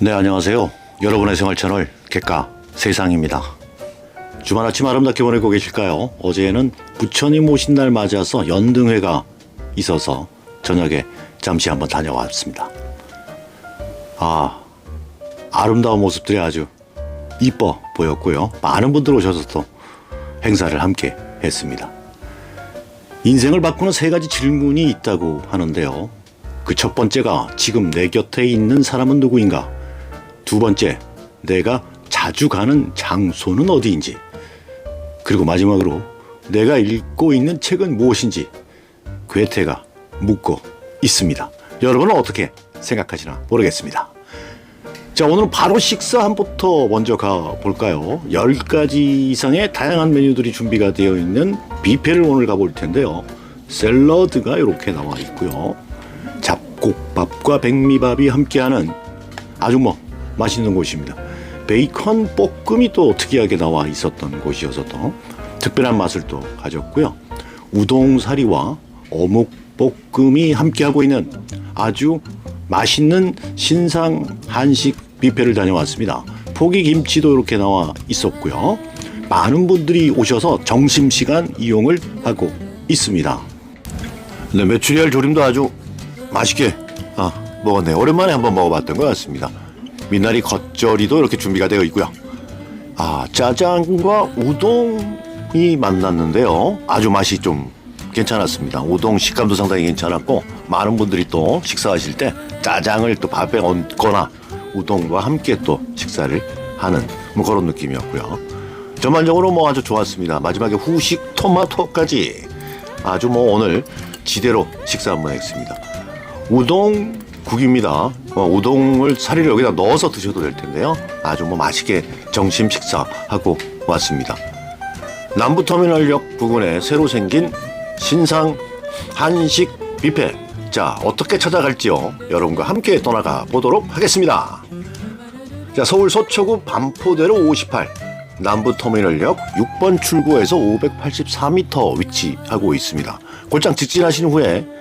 네, 안녕하세요. 여러분의 생활 채널 객가 세상입니다. 주말 아침 아름답게 보내고 계실까요? 어제는 부처님 오신 날 맞아서 연등회가 있어서 저녁에 잠시 한번 다녀왔습니다. 아, 아름다운 모습들이 아주 이뻐 보였고요. 많은 분들 오셔서 또 행사를 함께 했습니다. 인생을 바꾸는 세 가지 질문이 있다고 하는데요. 그 첫 번째가 지금 내 곁에 있는 사람은 누구인가? 두 번째, 내가 자주 가는 장소는 어디인지. 그리고 마지막으로 내가 읽고 있는 책은 무엇인지 괴테가 묻고 있습니다. 여러분은 어떻게 생각하시나 모르겠습니다. 자, 오늘은 바로 식사한부터 먼저 가 볼까요? 10가지 이상의 다양한 메뉴들이 준비가 되어 있는 뷔페를 오늘 가볼 텐데요. 샐러드가 이렇게 나와 있고요. 잡곡밥과 백미밥이 함께하는 아주 뭐 맛있는 곳입니다. 베이컨 볶음이 또 특이하게 나와 있었던 곳이어서 또 특별한 맛을 또 가졌고요. 우동사리와 어묵 볶음이 함께하고 있는 아주 맛있는 신상 한식 뷔페를 다녀왔습니다. 포기 김치도 이렇게 나와 있었고요. 많은 분들이 오셔서 점심시간 이용을 하고 있습니다. 네, 메추리알 조림도 아주 맛있게 아, 먹었네요. 오랜만에 한번 먹어봤던 것 같습니다. 미나리 겉절이도 이렇게 준비가 되어 있고요. 아, 짜장과 우동이 만났는데요. 아주 맛이 좀 괜찮았습니다. 우동 식감도 상당히 괜찮았고 많은 분들이 또 식사하실 때 짜장을 또 밥에 얹거나 우동과 함께 또 식사를 하는 뭐 그런 느낌이었고요. 전반적으로 뭐 아주 좋았습니다. 마지막에 후식 토마토까지 아주 뭐 오늘 지대로 식사 한번 했습니다. 우동 국입니다. 어, 우동을 사리를 여기다 넣어서 드셔도 될 텐데요. 아주 뭐 맛있게 점심 식사하고 왔습니다. 남부터미널역 부근에 새로 생긴 신상 한식 뷔페. 자, 어떻게 찾아갈지요? 여러분과 함께 떠나가 보도록 하겠습니다. 자, 서울 서초구 반포대로 58. 남부터미널역 6번 출구에서 584m 위치하고 있습니다. 곧장 직진하신 후에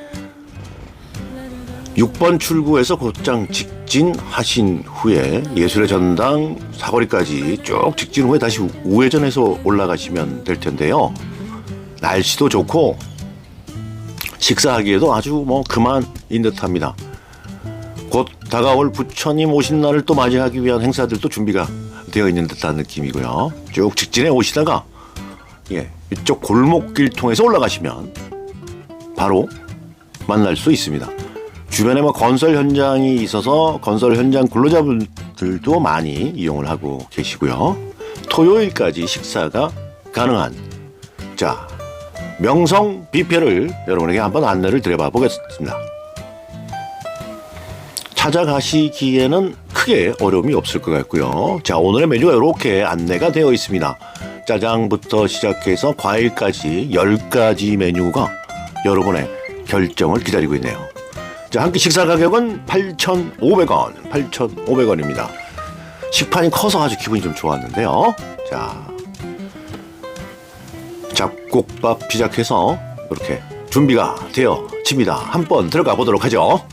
6번 출구에서 곧장 직진하신 후에 예술의 전당 사거리까지 쭉 직진 후에 다시 우회전해서 올라가시면 될 텐데요. 날씨도 좋고 식사하기에도 아주 뭐 그만인 듯합니다. 곧 다가올 부처님 오신 날을 또 맞이하기 위한 행사들도 준비가 되어 있는 듯한 느낌이고요. 쭉 직진해 오시다가 예, 이쪽 골목길 통해서 올라가시면 바로 만날 수 있습니다. 주변에 뭐 건설 현장이 있어서 건설 현장 근로자분들도 많이 이용을 하고 계시고요. 토요일까지 식사가 가능한 자 명성 뷔페를 여러분에게 한번 안내를 드려봐 보겠습니다. 찾아가시기에는 크게 어려움이 없을 것 같고요. 자 오늘의 메뉴가 이렇게 안내가 되어 있습니다. 짜장부터 시작해서 과일까지 10가지 메뉴가 여러분의 결정을 기다리고 있네요. 자, 한 끼 식사 가격은 8,500원. 8,500원입니다. 식판이 커서 아주 기분이 좀 좋았는데요. 자, 잡곡밥 시작해서 이렇게 준비가 되어집니다. 한번 들어가 보도록 하죠.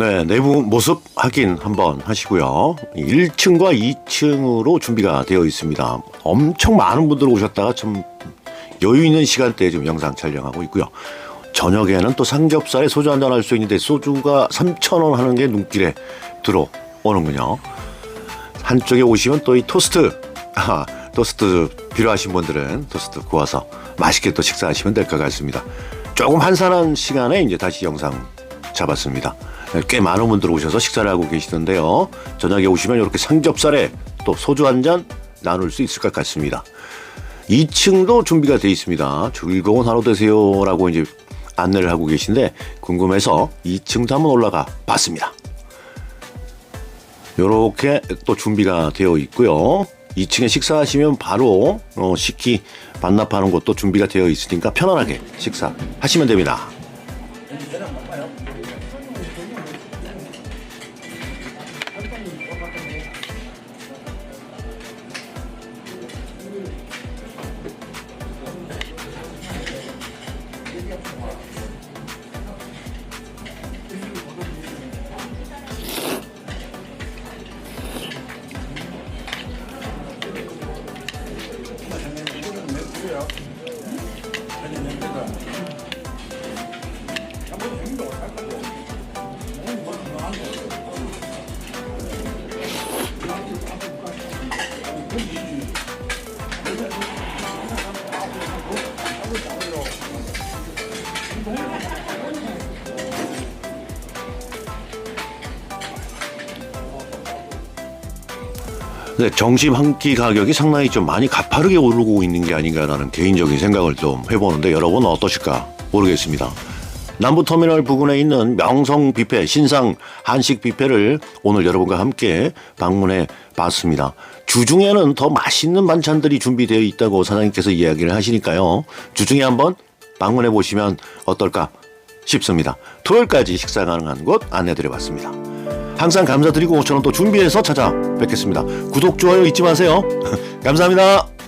네, 내부 모습 확인 한번 하시고요. 1층과 2층으로 준비가 되어 있습니다. 엄청 많은 분들 오셨다가 좀 여유 있는 시간대에 좀 영상 촬영하고 있고요. 저녁에는 또 삼겹살에 소주 한잔 할 수 있는데 소주가 3,000원 하는 게 눈길에 들어오는군요. 한쪽에 오시면 또 이 토스트, 아, 토스트 필요하신 분들은 토스트 구워서 맛있게 또 식사하시면 될 것 같습니다. 조금 한산한 시간에 이제 다시 영상 잡았습니다. 꽤 많은 분들 오셔서 식사를 하고 계시던데요. 저녁에 오시면 이렇게 삼겹살에 또 소주 한 잔 나눌 수 있을 것 같습니다. 2층도 준비가 되어 있습니다. 즐거운 하루 되세요라고 이제 안내를 하고 계신데 궁금해서 2층도 한번 올라가 봤습니다. 이렇게 또 준비가 되어 있고요. 2층에 식사하시면 바로 어, 식기 반납하는 것도 준비가 되어 있으니까 편안하게 식사하시면 됩니다. 네, 점심 한 끼 가격이 상당히 좀 많이 가파르게 오르고 있는 게 아닌가라는 개인적인 생각을 좀 해보는데 여러분은 어떠실까 모르겠습니다. 남부터미널 부근에 있는 명성 뷔페, 신상 한식 뷔페를 오늘 여러분과 함께 방문해 봤습니다. 주중에는 더 맛있는 반찬들이 준비되어 있다고 사장님께서 이야기를 하시니까요. 주중에 한번 방문해 보시면 어떨까 싶습니다. 토요일까지 식사 가능한 곳 안내드려 봤습니다. 항상 감사드리고 저는 또 준비해서 찾아뵙겠습니다. 구독, 좋아요 잊지 마세요. 감사합니다.